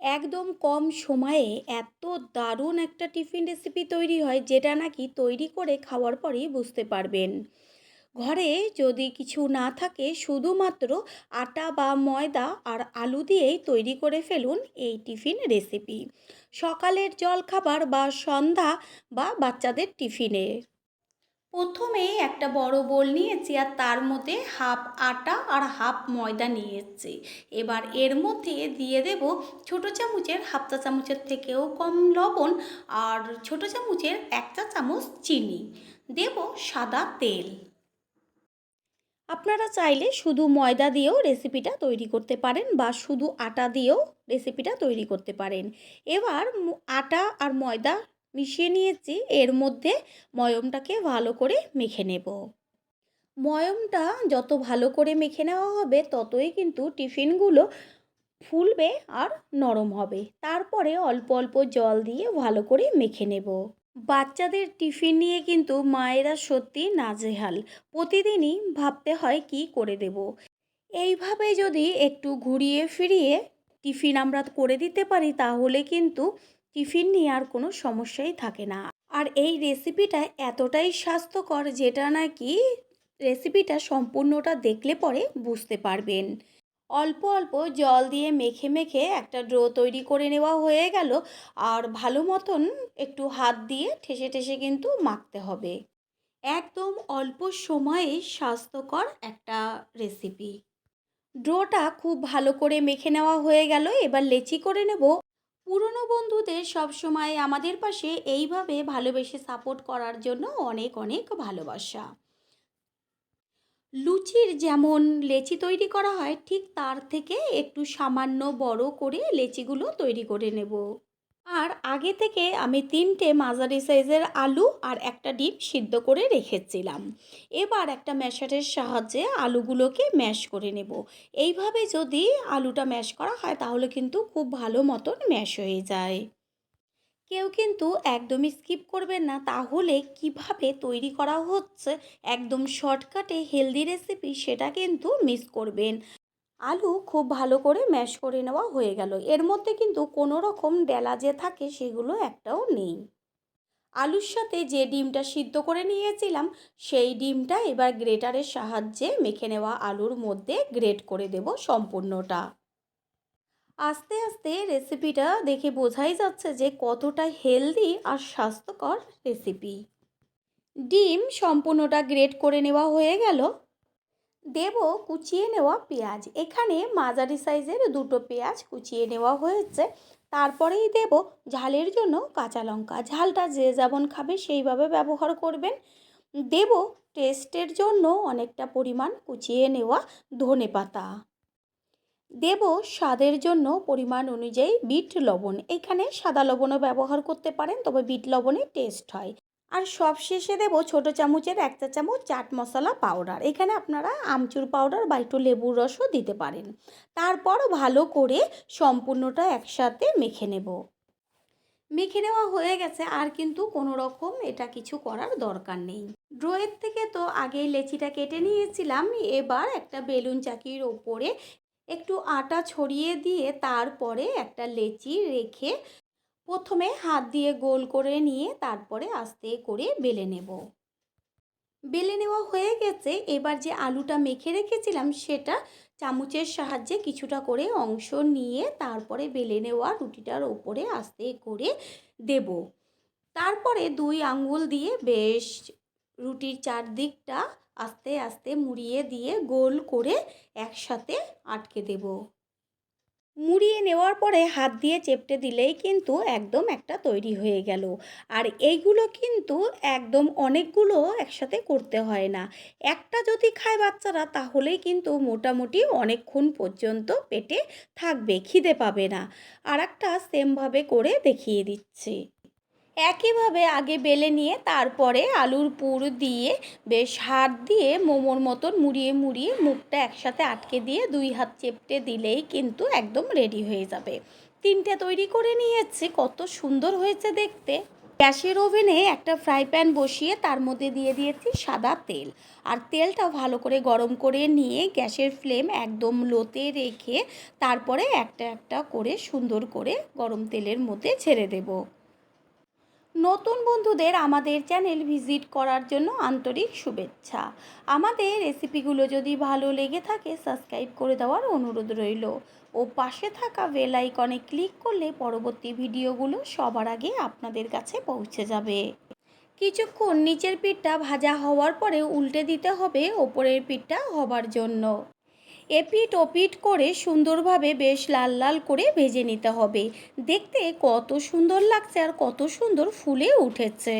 একদম কম সময়ে এত দারুণ একটা টিফিন রেসিপি তৈরি হয়, যেটা নাকি তৈরি করে খাওয়ার পরেই বুঝতে পারবেন। ঘরে যদি কিছু না থাকে, শুধুমাত্র আটা বা ময়দা আর আলু দিয়েই তৈরি করে ফেলুন এই টিফিন রেসিপি সকালের জলখাবার বা সন্ধ্যা বা বাচ্চাদের টিফিনে। প্রথমে একটা বড় বোল নিয়েছি আর তার মধ্যে হাফ আটা আর হাফ ময়দা নিয়েছি। এবার এর মধ্যে দিয়ে দেব ছোট চামচের, হাফ চা চামচের থেকেও কম লবণ আর ছোট চামচের এক চা চামচ চিনি। দেব সাদা তেল। আপনারা চাইলে শুধু ময়দা দিয়েও রেসিপিটা তৈরি করতে পারেন বা শুধু আটা দিয়েও রেসিপিটা তৈরি করতে পারেন। এবার আটা আর ময়দা মিশিয়ে নিয়েছি। এর মধ্যে ময়মটাকে ভালো করে মেখে নেব। ময়মটা যত ভালো করে মেখে নেওয়া হবে, ততই কিন্তু টিফিনগুলো ফুলবে আর নরম হবে। তারপরে অল্প অল্প জল দিয়ে ভালো করে মেখে নেব। বাচ্চাদের টিফিন নিয়ে কিন্তু মায়েরা সত্যি নাজেহাল। প্রতিদিনই ভাবতে হয়, কি করে দেব? এইভাবে যদি একটু ঘুরিয়ে ফিরিয়ে টিফিন আমরা করে দিতে পারি, তাহলে কিন্তু টিফিন নিয়ে আর কোনো সমস্যাই থাকে না। আর এই রেসিপিটা এতটাই স্বাস্থ্যকর যেটা নাকি রেসিপিটা সম্পূর্ণটা দেখলে পরে বুঝতে পারবেন। অল্প অল্প জল দিয়ে মেখে মেখে একটা ড্রো তৈরি করে নেওয়া হয়ে গেল আর ভালো মতন একটু হাত দিয়ে ঠেসে ঠেসে কিন্তু মাখতে হবে। একদম অল্প সময়ে স্বাস্থ্যকর একটা রেসিপি। ড্রোটা খুব ভালো করে মেখে নেওয়া হয়ে গেল। এবার লেচি করে নেব। পুরনো বন্ধুদের সবসময় আমাদের পাশে এইভাবে ভালোবেসে সাপোর্ট করার জন্য অনেক অনেক ভালোবাসা। লুচির যেমন লেচি তৈরি করা হয়, ঠিক তার থেকে একটু সামান্য বড় করে লেচিগুলো তৈরি করে নেব। আর আগে থেকে আমি তিনটে মাঝারি সাইজের আলু আর একটা ডিম সিদ্ধ করে রেখেছিলাম। এবার একটা ম্যাশারের সাহায্যে আলুগুলোকে ম্যাশ করে নেব। এইভাবে যদি আলুটা ম্যাশ করা হয়, তাহলে কিন্তু খুব ভালো মতন ম্যাশ হয়ে যায়। কেউ কিন্তু একদমই স্কিপ করবেন না। তাহলে কীভাবে তৈরি করা হচ্ছে, একদম শর্টকাটে হেলদি রেসিপি, সেটা কিন্তু মিস করবেন। আলু খুব ভালো করে ম্যাশ করে নেওয়া হয়ে গেল। এর মধ্যে কিন্তু কোনো রকম ডেলা যে থাকে সেগুলো একটাও নেই। আলুর সাথে যে ডিমটা সিদ্ধ করে নিয়েছিলাম, সেই ডিমটা এবার গ্রেটারের সাহায্যে মেখে নেওয়া আলুর মধ্যে গ্রেট করে দেব সম্পূর্ণটা। আস্তে আস্তে রেসিপিটা দেখে বোঝাই যাচ্ছে যে কতটা হেলদি আর স্বাস্থ্যকর রেসিপি। ডিম সম্পূর্ণটা গ্রেট করে নেওয়া হয়ে গেল। দেব কুচিয়ে নেওয়া পেঁয়াজ। এখানে মাঝারি সাইজের দুটো পেঁয়াজ কুচিয়ে নেওয়া হয়েছে। তারপরেই দেব ঝালের জন্য কাঁচা লঙ্কা। ঝালটা যে যেমন খাবে সেইভাবে ব্যবহার করবেন। দেব টেস্টের জন্য অনেকটা পরিমাণ কুচিয়ে নেওয়া ধনে পাতা। দেব স্বাদের জন্য পরিমাণ অনুযায়ী বিট লবণ। এখানে সাদা লবণও ব্যবহার করতে পারেন, তবে বিট লবণে টেস্ট হয়। আর সব শেষে দেবো ছোটো চামচের এক চা চামচ চাট মশলা পাউডার এখানে আপনারা আমচুর পাউডার বা একটু লেবুর রসও দিতে পারেন। তারপর ভালো করে সম্পূর্ণটা একসাথে মেখে নেব। মেখে নেওয়া হয়ে গেছে, আর কিন্তু কোনো রকম এটা কিছু করার দরকার নেই। ড্রয়ের থেকে তো আগেই লেচিটা কেটে নিয়েছিলাম, এবার একটা বেলুন চাকির ওপরে একটু আটা ছড়িয়ে দিয়ে তারপরে একটা লেচি রেখে প্রথমে হাত দিয়ে গোল করে নিয়ে তারপরে আস্তে করে বেলে নেব। বেলে নেওয়া হয়ে গেছে, এবার যে আলুটা মেখে রেখেছিলাম সেটা চামচের সাহায্যে কিছুটা করে অংশ নিয়ে তারপরে বেলে নেওয়া রুটিটার ওপরে আস্তে করে দেব। তারপরে দুই আঙ্গুল দিয়ে বেশ রুটির চারদিকটা আস্তে আস্তে মুড়িয়ে দিয়ে গোল করে একসাথে আটকে দেব। মুড়িয়ে নেওয়ার পরে হাত দিয়ে চেপটে দিলেই কিন্তু একদম একটা তৈরি হয়ে গেল। আর এইগুলো কিন্তু একদম অনেকগুলো একসাথে করতে হয় না। একটা যদি খায় বাচ্চারা, তাহলেই কিন্তু মোটামুটি অনেকক্ষণ পর্যন্ত পেটে থাকবে, খিদে পাবে না। আর একটা সেমভাবে করে দেখিয়ে দিচ্ছি। একইভাবে আগে বেলে নিয়ে তারপরে আলুর পুর দিয়ে বেশ হাত দিয়ে মোমোর মতন মুড়িয়ে মুড়িয়ে মুখটা একসাথে আটকে দিয়ে দুই হাত চেপটে দিলেই কিন্তু একদম রেডি হয়ে যাবে। তিনটে তৈরি করে নিয়েছি, কত সুন্দর হয়েছে দেখতে। গ্যাসের ওভেনে একটা ফ্রাই প্যান বসিয়ে তার মধ্যে দিয়ে দিয়েছি সাদা তেল। আর তেলটা ভালো করে গরম করে নিয়ে গ্যাসের ফ্লেম একদম লোতে রেখে তারপরে একটা একটা করে সুন্দর করে গরম তেলের মধ্যে ছেড়ে দেব। নতুন বন্ধুদের আমাদের চ্যানেল ভিজিট করার জন্য আন্তরিক শুভেচ্ছা। আমাদের রেসিপিগুলো যদি ভালো লেগে থাকে, সাবস্ক্রাইব করে দেওয়ার অনুরোধ রইল। ও পাশে থাকা বেল আইকনে ক্লিক করলে পরবর্তী ভিডিওগুলো সবার আগে আপনাদের কাছে পৌঁছে যাবে। কিছুক্ষণ নিচের পিঠটা ভাজা হওয়ার পরে উল্টে দিতে হবে ওপরের পিঠটা হবার জন্য। এপিট ওপিট করে সুন্দরভাবে বেশ লাল লাল করে ভেজে নিতে হবে। দেখতে কত সুন্দর লাগছে আর কত সুন্দর ফুলে উঠেছে।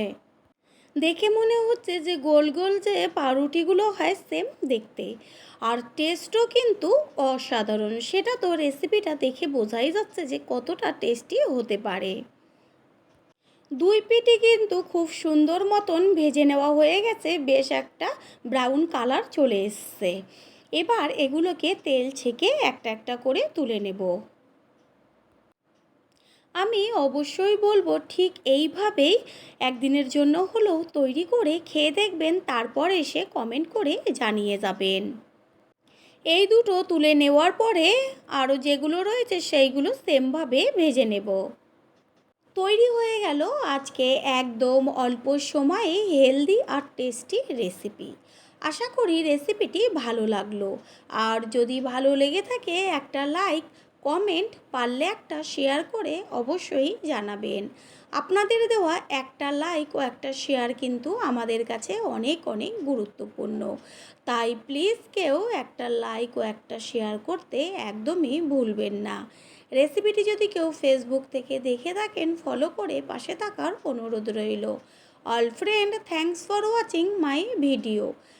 দেখে মনে হচ্ছে যে গোল গোল যে পাউরুটিগুলো হয় সেম দেখতে। আর টেস্টও কিন্তু অসাধারণ। সেটা তো রেসিপিটা দেখে বোঝাই যাচ্ছে যে কতটা টেস্টি হতে পারে। দুই পিঠি কিন্তু খুব সুন্দর মতন ভেজে নেওয়া হয়ে গেছে। বেশ একটা ব্রাউন কালার চলে এসছে। এবার এগুলোকে তেল ছেঁকে একটা একটা করে তুলে নেব। আমি অবশ্যই বলব ঠিক এইভাবেই একদিনের জন্য হলেও তৈরি করে খেয়ে দেখবেন, তারপর এসে কমেন্ট করে জানিয়ে যাবেন। এই দুটো তুলে নেওয়ার পরে আরও যেগুলো রয়েছে সেইগুলো সেমভাবে ভেজে নেব। তৈরি হয়ে গেল আজকে একদম অল্প সময়ে হেলদি আর টেস্টি রেসিপি আশা করি রেসিপিটি ভালো লাগল। আর যদি ভালো লেগে থাকে একটা লাইক কমেন্ট পারলে একটা শেয়ার করে অবশ্যই জানাবেন। আপনাদের দেওয়া একটা লাইক ও একটা শেয়ার কিন্তু আমাদের কাছে অনেক অনেক গুরুত্বপূর্ণ। তাই প্লিজ কেউ একটা লাইক ও একটা শেয়ার করতে একদমই ভুলবেন না। রেসিপিটি যদি কেউ ফেসবুক থেকে দেখে থাকেন ফলো করে পাশে থাকার অনুরোধ রইল। All friend thanks for watching my video